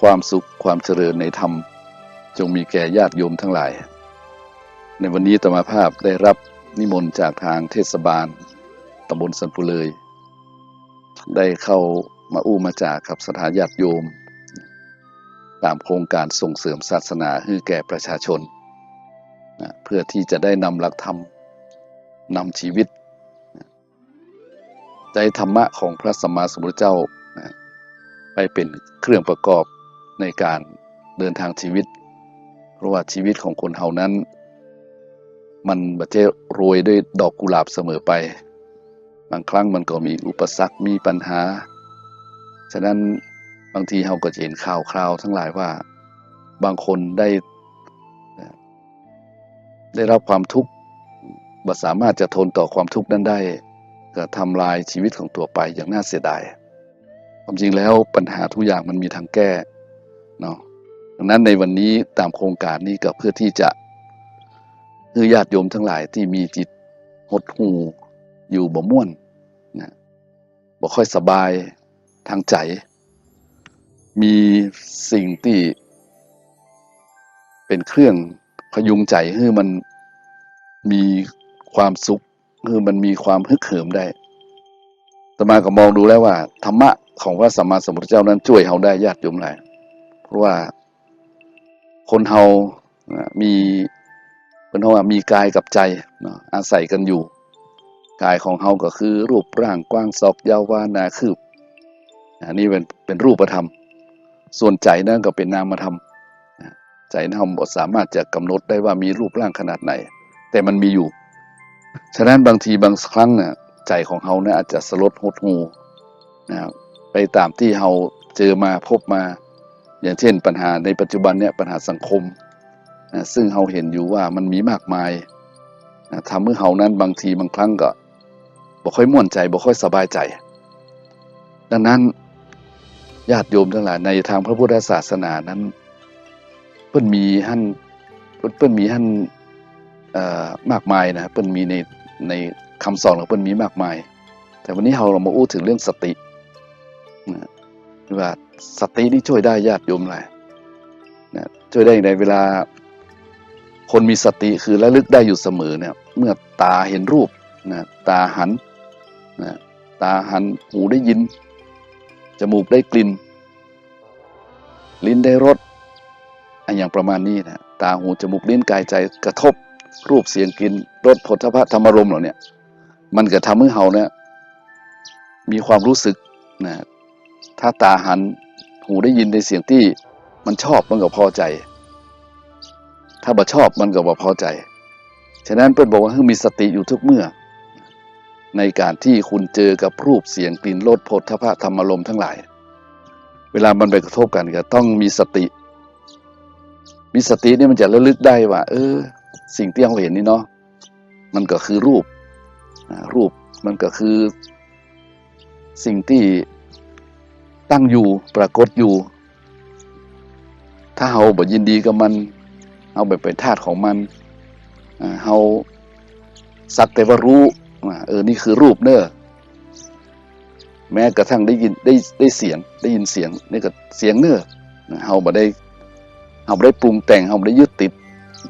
ความสุขความเจริญในธรรม จงมีแก่ญาติโยมทั้งหลาย ในวันนี้ตมาภาพได้รับนิมนต์จากทางเทศบาลตำบลสันปุเลย ได้เข้ามาอู้มาจากกับสถานญาติโยม ตามโครงการส่งเสริมศาสนาให้แก่ประชาชนนะเพื่อที่จะได้นำหลักธรรมนำชีวิต ใจธรรมะของพระสัมมาสัมพุทธเจ้านะไปเป็นเครื่องประกอบ ในการเดินทางชีวิต เพราะว่าชีวิตของคนเฮานั้น มันบัจเจโรยด้วยดอกกุหลาบเสมอไป บางครั้งมันก็มีอุปสรรคมีปัญหา ฉะนั้นบางทีเราก็จะเห็นข่าวคราวทั้งหลายว่า บางคนได้ได้รับความทุกข์บ่สามารถจะทนต่อความทุกข์นั้นได้ก็ทำลายชีวิตของตัวไปอย่างน่าเสียดาย ความจริงแล้วปัญหาทุกอย่างมันมีทางแก้ เนาะดังนั้นในวันนี้ตามโครงการนี้ก็เพื่อที่จะให้ญาติโยมทั้งหลายที่มีจิตหดหูอยู่บ่ม่วนนะบ่ค่อยสบายทางใจ มีสิ่งที่เป็นเครื่องพยุงใจให้มันมีความสุขให้มันมีความฮึกเหิมได้ตมาก็มองดูแล้วว่าธรรมะของพระสัมมาสัมพุทธเจ้านั้นช่วยเฮาได้ญาติโยมหลาย เพราะว่าคนเฮามีเป็นเฮาว่ามีกายกับใจเนาะอาศัยกันอยู่ กายของเฮาก็คือรูปร่างกว้างศอกยาววานาคืบอันนี้เป็นเป็นรูปธรรม ส่วนใจนั่นก็เป็นนามธรรมใจนั่นบ่สามารถจะกำหนดได้ว่ามีรูปร่างขนาดไหน แต่มันมีอยู่ ฉะนั้นบางทีบางครั้งเนี่ยใจของเฮาเนี่ยอาจจะสลดหดหูนะครับไปตามที่เฮาเจอมาพบมา อย่างเช่นปัญหาในปัจจุบันเนี่ยปัญหาสังคมนะซึ่งเฮาเห็นอยู่ว่ามันมีมากมายนะทำให้เฮานั้นบางทีบางครั้งก็บ่ค่อยม่วนใจบ่ค่อยสบายใจ ดังนั้นญาติโยมทั้งหลายในทางพระพุทธศาสนานั้น เพิ่นมีหั่นเพิ่นเพิ่นมีหั่นอ่อมากมายนะเพิ่นมีในในคำสอนของเพิ่นมีมากมาย แต่วันนี้เราเรามาอู้ถึงเรื่องสติ ว่าสตินี่ช่วยได้ญาติโยมหลายนะช่วยได้ในเวลา คนมีสติคือระลึกได้อยู่เสมอเนี่ย เมื่อตาเห็นรูปนะตาหันนะตาหันหูได้ยิน จมูกได้กลิ่น ลิ้นได้รสอันอย่างประมาณนี้นะตาหูจมูกลิ้นกายใจกระทบ รูปเสียงกลิ่นรสผลพระธรรมารมเหล่าเนี้ยมันก็ทำให้เฮาเนี่ยมีความรู้สึกนะ ถ้าตาหันหูได้ยินในเสียงที่มันชอบมันก็พอใจ ถ้าบ่ชอบมันก็บ่พอใจ ฉะนั้นเพื่อนบอกว่าให้มีสติอยู่ทุกเมื่อ ในการที่คุณเจอกับรูปเสียงกลิ่นรสผลทพะธรรมารมทั้งหลาย เวลามันไปกระทบกันก็ต้องมีสติ มีสตินี่มันจะระลึกได้ว่า เออ สิ่งที่เราเห็นนี่เนาะมันก็คือรูปรูปมันก็คือสิ่งที่ ตั้งอยู่ปรากฏอยู่ ถ้าเราบ่ยินดีกับมันเอาไปเป็นทาสของมันเราสักแต่ว่ารู้เออนี่คือรูปเนอะแม้กระทั่งได้ยินได้ได้เสียงได้ยินเสียงนี่ก็เสียงเนอะเราบ่ได้เราบ่ได้ปรุงแต่งเราบ่ได้ยึดติด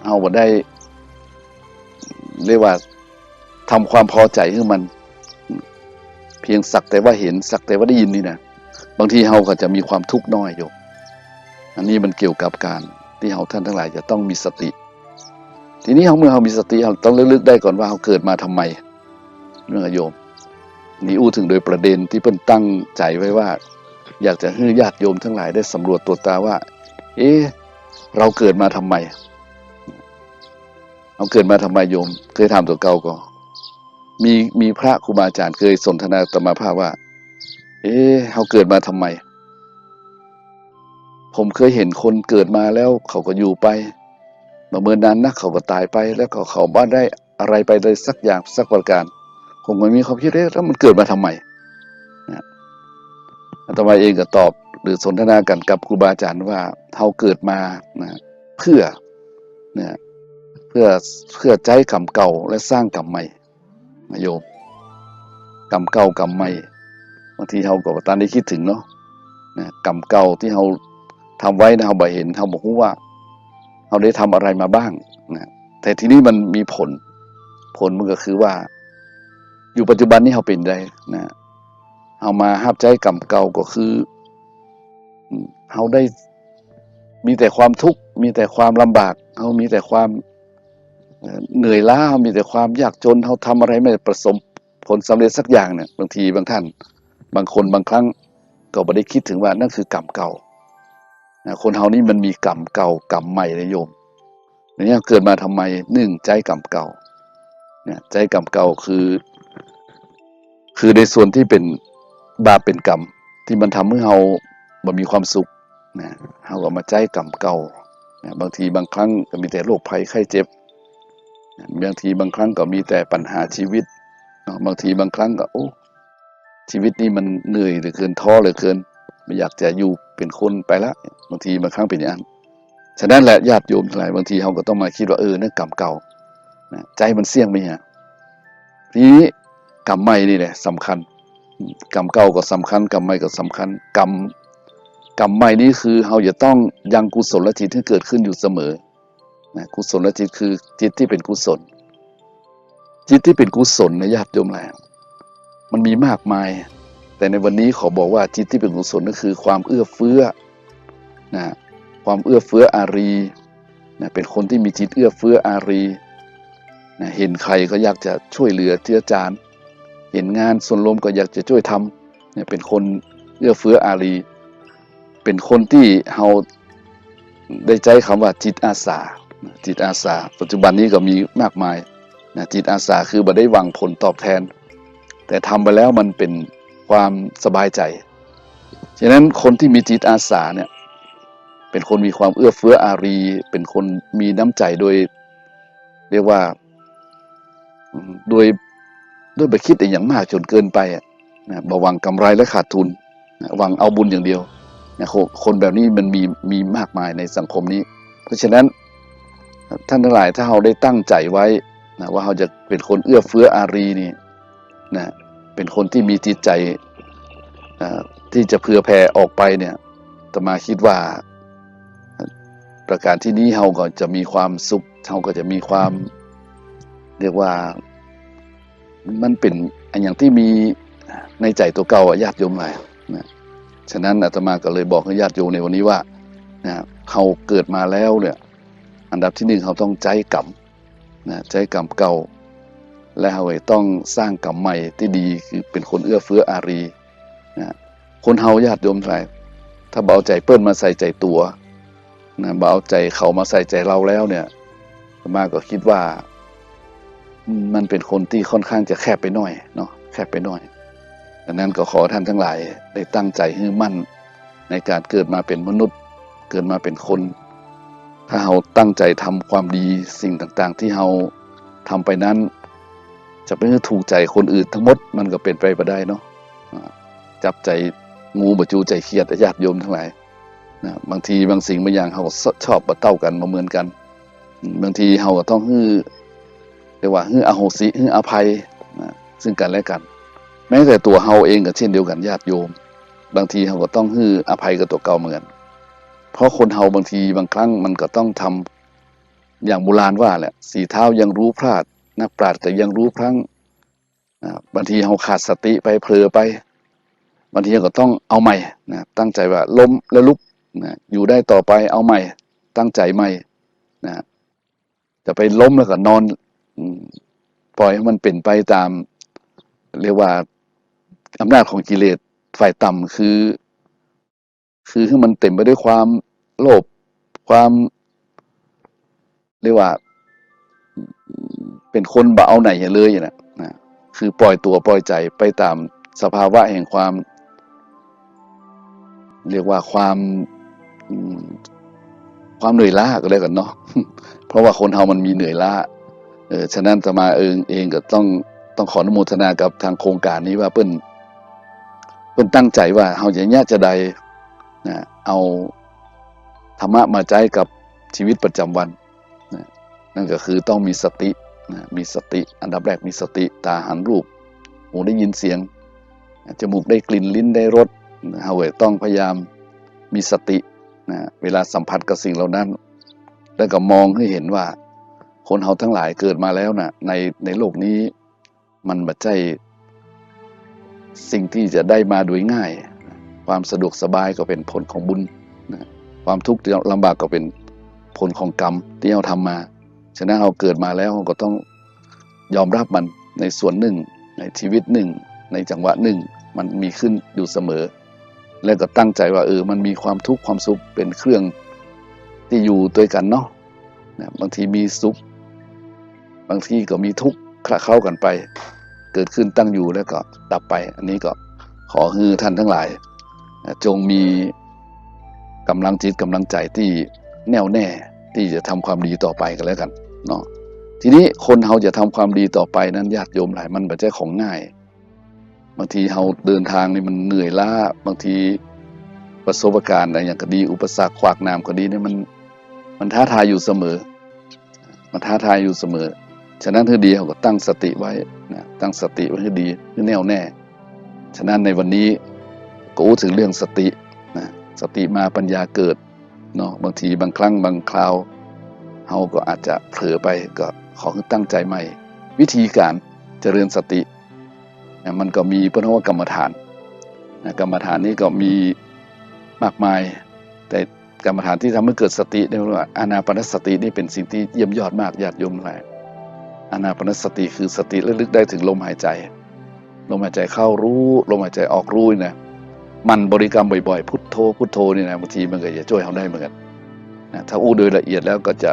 เราบ่ได้ เรียกว่าทำความพอใจให้มัน เพียงสักแต่ว่าเห็นสักแต่ว่าได้ยินนี่นะ บางทีเราก็จะมีความทุกข์น้อยอยู่อันนี้มันเกี่ยวกับการที่เราท่านทั้งหลายจะต้องมีสติ ทีนี้เราเมื่อเรามีสติเราต้องลึกๆได้ก่อนว่าเราเกิดมาทำไมเรื่องโยมนี่อู้ถึงโดยประเด็นที่เพิ่นตั้งใจไว้ว่า อยากจะให้ญาติโยมทั้งหลายได้สำรวจตัวตาว่า เอ๊ะเราเกิดมาทำไมเราเกิดมาทำไมโยม เคยถามตัวเก่าก็มีมีพระครูบาอาจารย์เคยสนทนาตมาภาพว่า เอ๊ะเราเกิดมาทำไม ผมเคยเห็นคนเกิดมาแล้วเขาก็อยู่ไปมาเมื่อนานนักเขาก็ตายไป แล้วก็เขาบ้านได้อะไรไปเลยสักอย่างสักประการ ผมก็มีความคิดเอ๊ะแล้วมันเกิดมาทำไมนะอาตมาเองก็ตอบ หรือสนทนากันกับครูบาอาจารย์ว่าเราเกิดมานะเพื่อเนี่ยเพื่อเพื่อใจกรรมเก่าและสร้างกรรมใหม่นะโยมกรรมเก่ากรรมใหม่ บางทีเราก็บ่ตันได้คิดถึงเนาะนะกรรมเก่าที่เราทำไว้นะเราบ่เห็นเราบอกว่าเราได้ทำอะไรมาบ้างนะแต่ทีนี้มันมีผล ผลมันก็คือว่า อยู่ปัจจุบันนี้เราเป็นได้นะเอามาห้าบใจกรรมเก่าก็คือเราได้มีแต่ความทุกข์มีแต่ความลำบากเรามีแต่ความเหนื่อยล้าเรามีแต่ความยากจนเราทำอะไรไม่ประสบผลสำเร็จสักอย่างเนี่ยบางทีบางท่าน บางคนบางครั้งก็ไม่ได้คิดถึงว่านั่นคือกรรมเก่านะคนเฮานี่มันมีกรรมเก่ากรรมใหม่นะโยมเนี่ยเกิดมาทำไมหนึ่งใจกรรมเก่าเนี่ยใจกรรมเก่าคือ คือในส่วนที่เป็นบาปเป็นกรรม ที่มันทำให้เฮาบ่มีความสุขนะเฮาก็มาใจกรรมเก่านะบางทีบางครั้งก็มีแต่โรคภัยไข้เจ็บบางทีบางครั้งก็มีแต่ปัญหาชีวิตบางทีบางครั้งก็โอ้ ชีวิตนี่มันเหนื่อยเหลือเกินท้อเหลือเกิน ไม่อยากจะอยู่เป็นคนไปละบางทีบางครั้งเป็นอย่างนั้นฉะนั้นแหละญาติโยมทั้งหลายบางทีเขาก็ต้องมาคิดว่าเออนั่นกรรมเก่าใจมันเสี่ยงไหมฮะทีนี้กรรมใหม่นี่แหละสำคัญ กรรมเก่าก็สำคัญ กรรมใหม่ก็สำคัญ กรรมกรรมใหม่นี่คือเราจะต้องยังกุศลจิตที่เกิดขึ้นอยู่เสมอนะกุศลจิตคือจิตที่เป็นกุศล จิตที่เป็นกุศลนะญาติโยมหลาย มันมีมากมาย แต่ในวันนี้ขอบอกว่าจิตที่เป็นกุศลก็คือความเอื้อเฟื้อนะความเอื้อเฟื้ออารีนะเป็นคนที่มีจิตเอื้อเฟื้ออารีนะเห็นใครก็อยากจะช่วยเหลือเจือจาน เห็นงานส่วนรวมก็อยากจะช่วยทำเนี่ยเป็นคนเอื้อเฟื้ออารี เป็นคนที่เราได้ใจคำว่าจิตอาสา จิตอาสา ปัจจุบันนี้ก็มีมากมายนะจิตอาสาคือบ่ได้หวังผลตอบแทน แต่ทำไปแล้วมันเป็นความสบายใจ ฉะนั้นคนที่มีจิตอาสาเนี่ยเป็นคนมีความเอื้อเฟื้ออารี เป็นคนมีน้ำใจโดย เรียกว่าโดยด้วยไปคิดอย่างมากจนเกินไปอะนะบวังกำไรและขาดทุนนะหวังเอาบุญอย่างเดียวนะคนคนแบบนี้มันมีมีมากมายในสังคมนี้ เพราะฉะนั้นท่านทั้งหลายถ้าเราได้ตั้งใจไว้นะว่าเราจะเป็นคนเอื้อเฟื้ออารีนี่นะ เป็นคนที่มีจิตใจที่จะเผื่อแผ่ออกไปเนี่ยตมาคิดว่า ประการที่นี้เราก็จะมีความสุขเราก็จะมีความ เรียกว่า มันเป็นอันอย่างที่มีในใจตัวเก่าญาติโยมหลายนะฉะนั้นอาตมาก็เลยบอกญาติโยมในวันนี้ว่านะเขาเกิดมาแล้วเนี่ย อันดับที่หนึ่งเขาต้องใจกรรมนะใจกรรมเก่า และเขาต้องสร้างกรรมใหม่ที่ดีคือเป็นคนเอื้อเฟื้ออารีนะคนเฮาญาติโยมหลายถ้าเบาใจเปิ้นมาใส่ใจตัวนะเบาใจเขามาใส่ใจเราแล้วเนี่ยมาก็คิดว่า มันเป็นคนที่ค่อนข้างจะแคบไปหน่อยเนาะแคบไปหน่อยดังนั้นก็ขอท่านทั้งหลายได้ตั้งใจให้มั่นในการเกิดมาเป็นมนุษย์ เกิดมาเป็นคน ถ้าเราตั้งใจทำความดีสิ่งต่างๆ ที่เราทำไปนั้น จะเป็นถูกใจคนอื่นทั้งหมดมันก็เป็นไปไม่ได้เนาะจับใจงูบจูใจเครียดญาติโยมทั้งหลายนะบางทีบางสิ่งบางอย่างเขาชอบมาเต้ากันมาเหมือนกัน บางทีเราก็ต้องฮื้อเรียกว่าฮื้ออโหสิฮื้ออภัยนะซึ่งกันและกัน แม้แต่ตัวเฮาเองก็เช่นเดียวกันญาติโยม บางทีเราก็ต้องฮื้ออภัยกับตัวเก่าเหมือนกันเพราะคนเฮาบางทีบางครั้งมันก็ต้องทำอย่างโบราณว่าแหละสีเท้ายังรู้พลาด นักปราชญ์ก็ยังรู้พลั้งบางทีเฮาขาดสติไปเผลอไปบางทีก็ต้องเอาใหม่นะตั้งใจว่าล้มแล้วลุกนะอยู่ได้ต่อไปเอาใหม่ ตั้งใจใหม่นะจะไปล้มแล้วก็นอนปล่อยให้มันเป็นไปตาม เรียกว่าอำนาจของกิเลสฝ่ายต่ำคือ คือให้มันเต็มไปด้วยความโลภความ เรียกว่า เป็นคนบ่เอาไหนเลยนะนะคือปล่อยตัวปล่อยใจไปตามสภาวะแห่งความ เรียกว่าความความเหนื่อยล้าก็แล้วกันเนาะเพราะว่าคนเฮามันมีเหนื่อยล้าเออฉะนั้นจะมาเองเองก็ต้องต้องขออนุโมทนากับทางโครงการนี้ว่าเปิ้นเปิ้นตั้งใจว่าเฮาจะแยกจะใดนะเอาธรรมะมาใจกับชีวิตประจำวันนะนั่นก็คือต้องมีสติ มีสติ อันดับแรกมีสติตาหันรูป หูได้ยินเสียง จมูกได้กลิ่นลิ้นได้รสเฮาเวยต้องพยายามมีสตินะเวลาสัมผัสกับสิ่งเหล่านั้น แล้วก็มองให้เห็นว่า คนเราทั้งหลายเกิดมาแล้วนะในในโลกนี้มันบัดใจสิ่งที่จะได้มาโดยง่าย ความสะดวกสบายก็เป็นผลของบุญนะความทุกข์ลำบากก็เป็นผลของกรรมที่เราทำมา ฉะนั้นเราเกิดมาแล้วเราก็ต้องยอมรับมันในส่วนหนึ่ง ในชีวิตหนึ่ง ในจังหวะหนึ่ง มันมีขึ้นอยู่เสมอ แล้วก็ตั้งใจว่าเออมันมีความทุกข์ความสุขเป็นเครื่องที่อยู่ด้วยกันเนาะนะบางทีมีสุข บางทีก็มีทุกข์คละเข้ากันไป เกิดขึ้นตั้งอยู่แล้วก็ดับไป อันนี้ก็ขอฮือท่านทั้งหลาย จงมีกำลังจิตกำลังใจที่แน่วแน่ที่จะทำความดีต่อไปกันแล้วกัน เนาะทีนี้คนเราจะทำความดีต่อไปนั้นญาติโยมหลายมันไม่ใช่ของง่าย บางทีเราเดินทางนี่มันเหนื่อยล้าบางทีประสบการณ์อะไรอย่างก็ดี อุปสรรคขวากหน้ำก็ดีนี่มันมันท้าทายอยู่เสมอ มันท้าทายอยู่เสมอ ฉะนั้นเธอดีเขาก็ตั้งสติไว้นะตั้งสติไว้ให้ดีให้แน่วแน่ ฉะนั้นในวันนี้ก็พูถึงเรื่องสตินะสติมาปัญญาเกิดเนาะบางทีบางครั้งบางคราว เราก็อาจจะเผลอไปก็ขอตั้งใจใหม่ วิธีการเจริญสติมันก็มีพระนวกรรมฐานกรรมฐานนี้ก็มีมากมาย แต่กรรมฐานที่ทำให้เกิดสติเรียกว่าอานาปนสตินี่เป็นสิ่งที่เยี่ยมยอดมากญาติโยมหลายอานาปนสติคือสติระลึกได้ถึงลมหายใจ ลมหายใจเข้ารู้ลมหายใจออกรู้นี่นะมันบริกรรมบ่อยๆ พุทโธพุทโธนี่นะบางทีมันก็จะช่วยเราได้เหมือนกันนะถ้าอู้โดยละเอียดแล้วก็จะ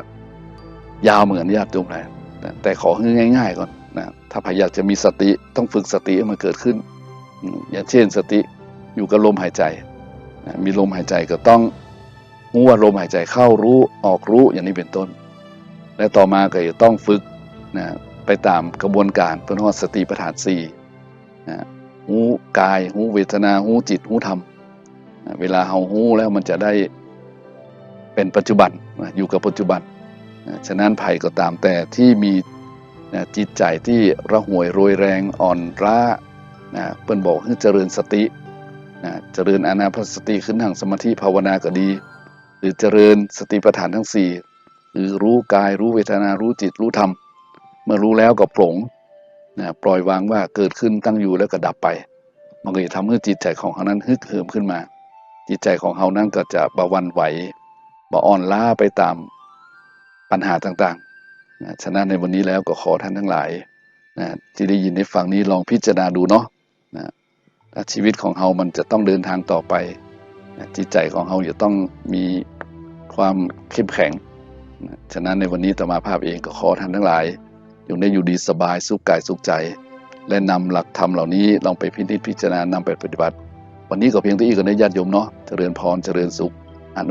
ยาวเหมือนญาติโยมหลายแต่ขอให้ง่าย ๆ ก่อนนะถ้าพยายามจะมีสติต้องฝึกสติให้มันเกิดขึ้น อย่างเช่นสติอยู่กับลมหายใจนะมีลมหายใจก็ต้องรู้ว่าลมหายใจเข้ารู้ออกรู้อย่างนี้เป็นต้น และต่อมาก็จะต้องฝึกนะไปตามกระบวนการเป็นว่าสติปัฏฐานสี่นะหูกายหูเวทนาหูจิตหูธรรมนะเวลาเฮาหูแล้วมันจะได้เป็นปัจจุบันนะอยู่กับปัจจุบันนะ ฉะนั้นภัยก็ตามแต่ที่มีจิตใจที่ระหวยโรยแรงอ่อนล้านะเปิ้นบอกให้เจริญสติเจริญอานาพสติขึ้นทางสมาธิภาวนาก็ดี หรือเจริญสติปัฏฐานทั้งสี่คือรู้กายรู้เวทนารู้จิตรู้ธรรม เมื่อรู้แล้วก็ปลงนะปล่อยวางว่าเกิดขึ้นตั้งอยู่แล้วก็ดับไป มันก็จะทำให้จิตใจของเขานั้นฮึกเหิมขึ้นมา จิตใจของเขานั้นก็จะบาวันไหวบาอ่อนล้าไปตาม ปัญหาต่างๆนะฉะนั้นในวันนี้แล้วก็ขอท่านทั้งหลายนะที่ได้ยินได้ฟังนี้ลองพิจารณาดูเนาะนะถ้าชีวิตของเรามันจะต้องเดินทางต่อไปนะจิตใจของเราจะต้องมีความเข้มแข็งนะฉะนั้นในวันนี้ตมาภาพเองก็ขอท่านทั้งหลายอยู่ได้อยู่ดีสบายสุขกายสุขใจ และนำหลักธรรมเหล่านี้ลองไปพิจิตพิจารณานำไปปฏิบัติ วันนี้ก็เพียงเท่านี้ก็ได้ญาติโยมเนาะเจริญพรเจริญสุข